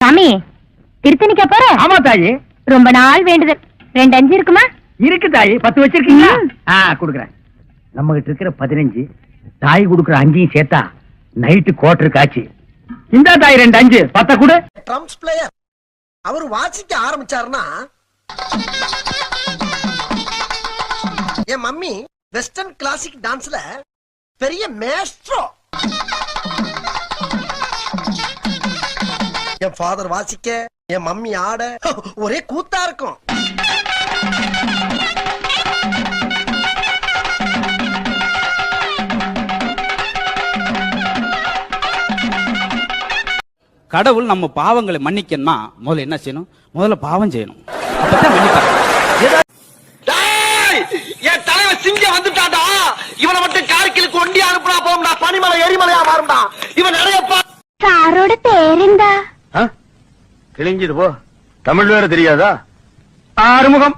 சாமி திருத்தணிக்கா போற? ஆமா தாயி. ரொம்ப நாள் வேண்டுதல். ரெண்டு அஞ்சு இருக்குமா? இருக்கு தாயி. பத்து வச்சிருக்கீங்களா. ஆ குடுக்குறேன். நம்ம கிட்ட இருக்கிற பதினஞ்சு தாய் கொடுக்குற அஞ்சையும் சேர்த்தா நைட்டு கோட்டரு காய்ச்சி இந்தா தாய் ரெண்டு அஞ்சு. பத்த கொடு. ட்ரம்ஸ் பிளேயர் அவர் வாசிக்க ஆரம்பிச்சாருன்னா என் மம்மி வெஸ்டர்ன் கிளாசிக் டான்ஸ்ல பெரிய மேஸ்ட்ரோ என் ஃபாதர் வாசிக்க என் மம்மி ஆட ஒரே கூத்தா இருக்கும். கடவுள் நம்ம பாவங்களை மன்னிக்கணும்னா முதல்ல என்ன செய்யணும்? முதல்ல பாவம் செய்யணும். அப்பதான் என் தலைவர் சிங்கம் வந்துட்டாடா இவனை மட்டும் கார்கிலுக்கு ஒண்டி அனுப்புனா போகும்டா பனிமலை எரிமலையா மாறும்டா. இவன் நிறையப்பா சாரோட கிழிஞ்சது போ தமிழ் வேற தெரியாதா ஆறுமுகம்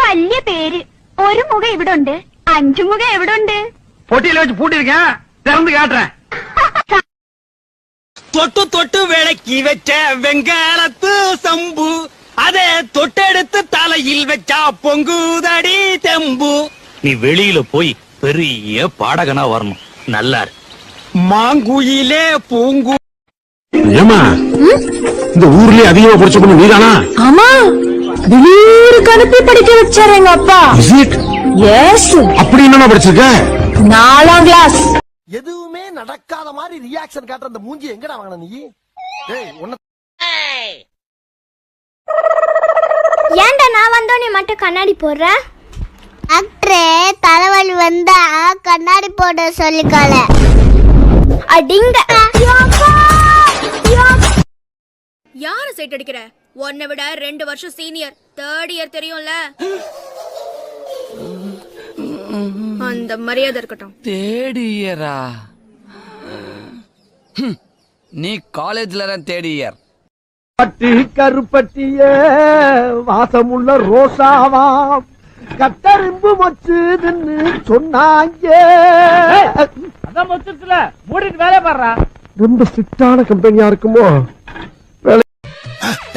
വലിയ പേര് ഒരു മുഖം ഇവിടെ ഉണ്ട് അഞ്ചു മുഖം എവിടെ ഉണ്ട് பொட்டியில வச்சு பூட்டிருக்கேன் திறந்து காட்டுறேன் தொட்டு தொட்டு விளக்கி வச்ச வெங்காலத்து சம்பு அதே தொட்டெடுத்து தலையில் வச்சா பொங்குதடி தெம்பு நீ வெளியில போய் பெரிய பாடகனா வரணும் நல்லா இரு. மாங்குயிலே பூங்கு ஏமா இந்த ஊர்லயே அதிகமா படிச்ச பொண்ணு நீதானா? ஆமா. வெளியூருக்கு அனுப்பி படிக்க வச்சாரு எங்க அப்பா. Is it? எஸ் அப்படி என்னமா படிச்சிருக்க? நாலாம் கிளாஸ் எதுவுமே நடக்காத மாதிரி ரியாக்ஷன் காட்டுற அந்த மூஞ்சி எங்கடா வாங்கின நீ? டேய் உன்னை ஏன்டா நான் வந்தோடனே மட்டும் கண்ணாடி போடுற? டாக்டரே தலைவலி வந்தா கண்ணாடி போட சொல்லிக்கல அடிங்க. சைட் அடிக்கிற. உன்னை விட ரெண்டு வருஷம் சீனியர். தேர்ட் இயர் தெரியும்ல? அந்த மரியாதை இருக்கட்டும். தேடியரா நீ காலேஜ்ல தான் தேடியர் பட்டி கருப்பட்டிய வாசமுள்ள ரோசாவா? கட்டரும்பு மச்சுதுன்னு சொன்னாங்க. அதான் மொத்தத்துல மூடிட்டு வேலையை பாடுறா ரொம்ப ஸ்ட்ரிக்டான கம்பெனியா இருக்குமோ?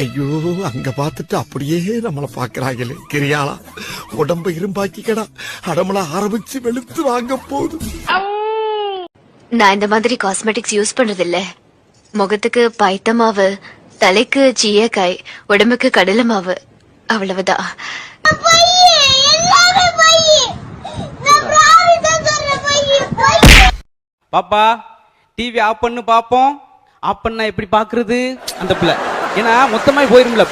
ஐயோ அங்க பார்த்துட்டு அப்படியே நம்மள பாக்குறாங்களே கிரியாளா உடம்ப இரும்பாக்கிக்கடா. அடமள ஆரம்பிச்சு வெளுத்து வாங்க போகுது நான் இந்த மாதிரி காஸ்மெட்டிக்ஸ் யூஸ் பண்றது இல்ல முகத்துக்கு பைத்த மாவு தலைக்கு சீயக்காய் உடம்புக்கு கடலை மாவு அவ்வளவுதான். பாப்பா டிவி ஆஃப் பண்ணு பாப்போம். ஆஃப் பண்ணா எப்படி பாக்குறது? அந்த பிள்ளை. ஏன்னா மொத்தமாக போயிரும்ல.